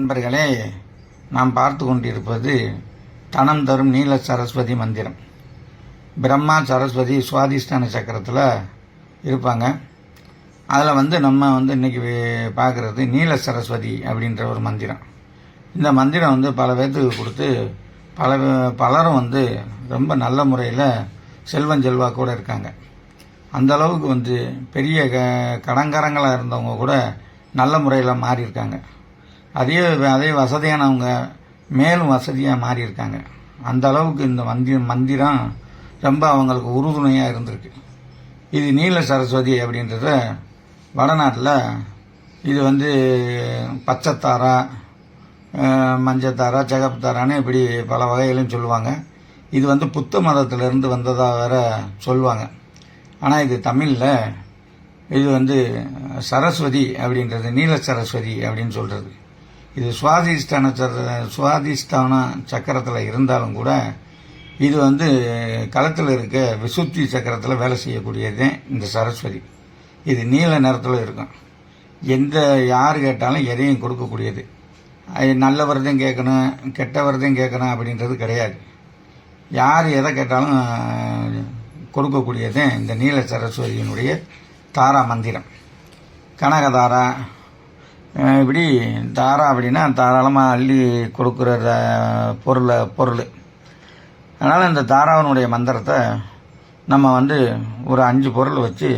நண்பர்களே நாம் பார்த்து கொண்டிருப்பது தனம் தரும் நீல சரஸ்வதி மந்திரம். பிரம்மா சரஸ்வதி சுவாதிஷ்டான சக்கரத்தில் இருப்பாங்க. அதில் வந்து நம்ம வந்து இன்னைக்கு பார்க்குறது நீல சரஸ்வதி அப்படின்ற ஒரு மந்திரம். இந்த மந்திரம் வந்து பல பேர்த்துக்கு கொடுத்து பல பலரும் வந்து ரொம்ப நல்ல முறையில் செல்வம் செல்வாக்கூட இருக்காங்க. அந்த அளவுக்கு வந்து பெரிய க கடங்காரங்களாக இருந்தவங்க கூட நல்ல முறையில் மாறியிருக்காங்க. அதே அதே வசதியானவங்க மேலும் வசதியாக மாறி இருக்காங்க அந்த அளவுக்கு இந்த மந்தி மந்திரம் ரொம்ப அவங்களுக்கு உறுதுணையாக இருந்திருக்கு. இது நீல சரஸ்வதி அப்படின்றத வடநாட்டில் இது வந்து பச்சைத்தாரா மஞ்சத்தாரா சிகப்புத்தாரான்னு இப்படி பல வகையிலும் சொல்லுவாங்க. இது வந்து புத்த மதத்திலிருந்து வந்ததாக வேற சொல்லுவாங்க. ஆனால் இது தமிழில் இது வந்து சரஸ்வதி அப்படின்றது நீல சரஸ்வதி அப்படின்னு சொல்கிறது இது சுவாதிஷ்டான சர- சுவாதிஷ்டான சக்கரத்தில் இருந்தாலும் கூட இது வந்து களத்தில் இருக்க விசுத்தி சக்கரத்தில் வேலை செய்யக்கூடியதே இந்த சரஸ்வதி. இது நீல நிறத்தில் இருக்கும். எந்த யார் கேட்டாலும் எதையும் கொடுக்கக்கூடியது. அது விரதம் கேட்கணும் கெட்டவரதையும் கேட்கணும் அப்படின்றது கிடையாது. யார் எதை கேட்டாலும் கொடுக்கக்கூடியது கொடுக்கக்கூடியதே இந்த நீல சரஸ்வதியினுடைய தாரா மந்திரம். கனகதாரா இப்படி தாரா அப்படின்னா தாராளமாக அள்ளி கொடுக்குற பொருளை பொருள். அதனால் இந்த தாராவனுடைய மந்திரத்தை நம்ம வந்து ஒரு அஞ்சு பொருள் வச்சு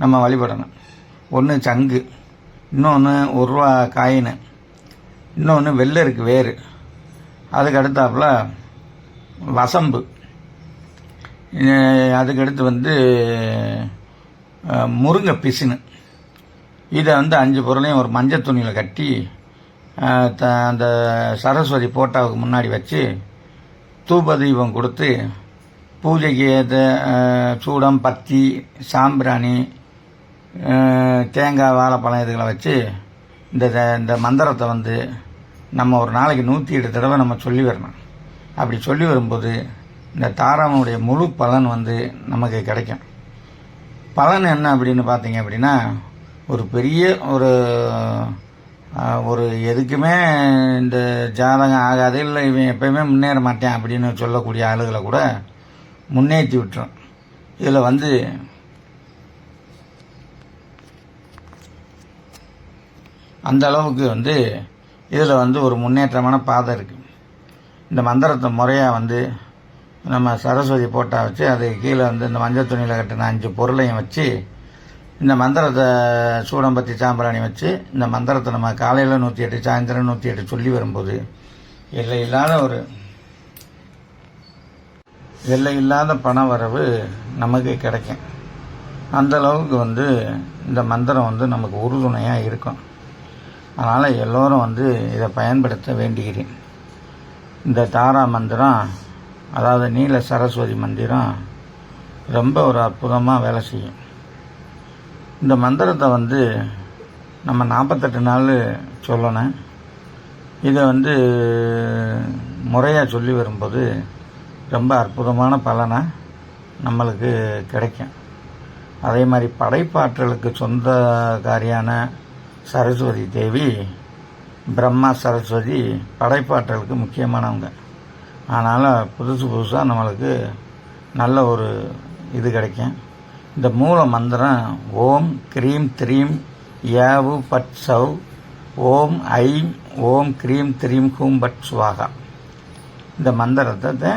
நம்ம வழிபடணும். ஒன்று சங்கு இன்னொன்று ஒரு ரூபா காயின் இன்னொன்று வெள்ளருக்கு வேறு அதுக்கு அடுத்தாப்புல வசம்பு. அதுக்கடுத்து வந்து முருங்கை பிசுன்னு இதை வந்து அஞ்சு பொருளையும் ஒரு மஞ்சள் துணியில் கட்டி த- அந்த சரஸ்வதி போட்டாவுக்கு முன்னாடி வச்சு தூப தீபம் கொடுத்து பூஜைக்கு ஏற்ற சூடம் பத்தி சாம்பிராணி தேங்காய் வாழைப்பழம் இதுகளை வச்சு இந்த த- இந்த மந்திரத்தை வந்து நம்ம ஒரு நாளைக்கு நூற்றி எட்டு தடவை நம்ம சொல்லி வரணும். அப்படி சொல்லி வரும்போது இந்த தாராவனுடைய முழு பலன் வந்து நமக்கு கிடைக்கும். பலன் என்ன அப்படின்னு பார்த்தீங்க அப்படின்னா ஒரு பெரிய ஒரு ஒரு எதுக்குமே இந்த ஜாதகம் ஆகாது இல்லை இவன் எப்பயுமே முன்னேற மாட்டேன் அப்படின்னு சொல்லக்கூடிய ஆளுகளை கூட முன்னேற்றி விட்டுரும். இதில் வந்து அந்த அளவுக்கு வந்து இதில் வந்து ஒரு முன்னேற்றமான பாதை இருக்குது இந்த மந்திரத்தை முறையாக வந்து நம்ம சரஸ்வதி போட்டா வச்சு அது கீழே வந்து இந்த மஞ்சள் துணியில் கட்டின அஞ்சு பொருளையும் வச்சு இந்த மந்திரத்தை சூடம்பத்தி சாம்பிராணி வச்சு இந்த மந்திரத்தை நம்ம காலையில் நூற்றி எட்டு சாயந்தரம் நூற்றி எட்டு சொல்லி வரும்போது எல்லை இல்லாத ஒரு எல்லை இல்லாத பண வரவு நமக்கு கிடைக்கும். அந்தளவுக்கு வந்து இந்த மந்திரம் வந்து நமக்கு உறுதுணையாக இருக்கும். அதனால் எல்லோரும் வந்து இதை பயன்படுத்த வேண்டுகிறேன். இந்த தாரா மந்திரம் அதாவது நீல சரஸ்வதி மந்திரம் ரொம்ப ஒரு அற்புதமாக வேலை செய்யும். இந்த மந்திரத்தை வந்து நம்ம நாற்பத்தெட்டு நாள் சொல்லணும். இதை வந்து முறையாக சொல்லி வரும்போது ரொம்ப அற்புதமான பலனை நம்மளுக்கு கிடைக்கும். அதே மாதிரி படைப்பாற்றலுக்கு சொந்தக்காரியான சரஸ்வதி தேவி பிரம்மா சரஸ்வதி படைப்பாற்றலுக்கு முக்கியமானவங்க. அதனால் புதுசு புதுசாக நம்மளுக்கு நல்ல ஒரு இது கிடைக்கும். இந்த மூல மந்திரம் ஓம் க்ரீம் த்ரீம் யாவு பட் சவ் ஓம் ஐம் ஓம் க்ரீம் த்ரீம் ஹூம் பட் சுவாகா. இந்த மந்திரத்தை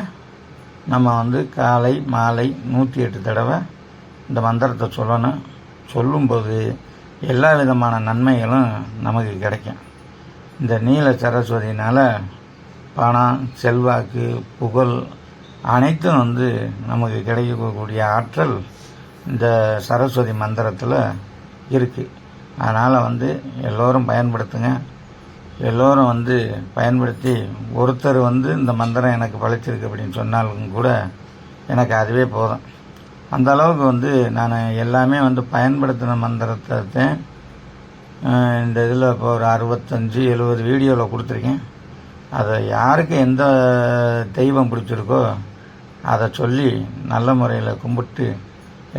நம்ம வந்து காலை மாலை நூற்றி எட்டு தடவை இந்த மந்திரத்தை சொல்லணும். சொல்லும்போது எல்லா விதமான நன்மைகளும் நமக்கு கிடைக்கும். இந்த நீல சரஸ்வதினால் பணம் செல்வாக்கு புகழ் அனைத்தும் வந்து நமக்கு கிடைக்கக்கூடிய ஆற்றல் இந்த சரஸ்வதி மந்திரத்தில் இருக்குது அதனால் வந்து எல்லோரும் பயன்படுத்துங்க. எல்லோரும் வந்து பயன்படுத்தி ஒருத்தர் வந்து இந்த மந்திரம் எனக்கு பழிச்சிருக்கு அப்படின்னு சொன்னாலும் கூட எனக்கு அதுவே போதும். அந்த அளவுக்கு வந்து நான் எல்லாமே வந்து பயன்படுத்தின மந்திரத்தை இந்த இதில் இப்போ ஒரு அறுபத்தஞ்சு எழுபது வீடியோவில் கொடுத்துருக்கேன். அதை யாருக்கு எந்த தெய்வம் பிடிச்சிருக்கோ அதை சொல்லி நல்ல முறையில் கும்பிட்டு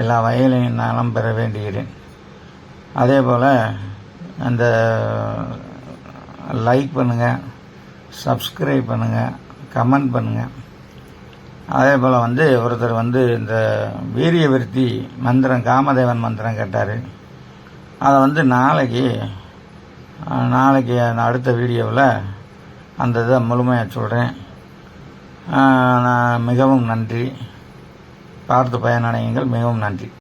எல்லா வயலையும் நானும் பெற வேண்டுகிறேன். அதே போல் அந்த லைக் பண்ணுங்கள் சப்ஸ்கிரைப் பண்ணுங்கள் கமெண்ட் பண்ணுங்கள் அதே போல் வந்து ஒருத்தர் வந்து இந்த வீரிய விருத்தி மந்திரம் காமதேவன் மந்திரம் கேட்டார். அதை வந்து நாளைக்கு நாளைக்கு நான் அடுத்த வீடியோவில் அந்த இதை முழுமையாக சொல்கிறேன் நான் மிகவும் நன்றி. பார்த்து பயனடையுங்கள். மிகவும் நன்றி.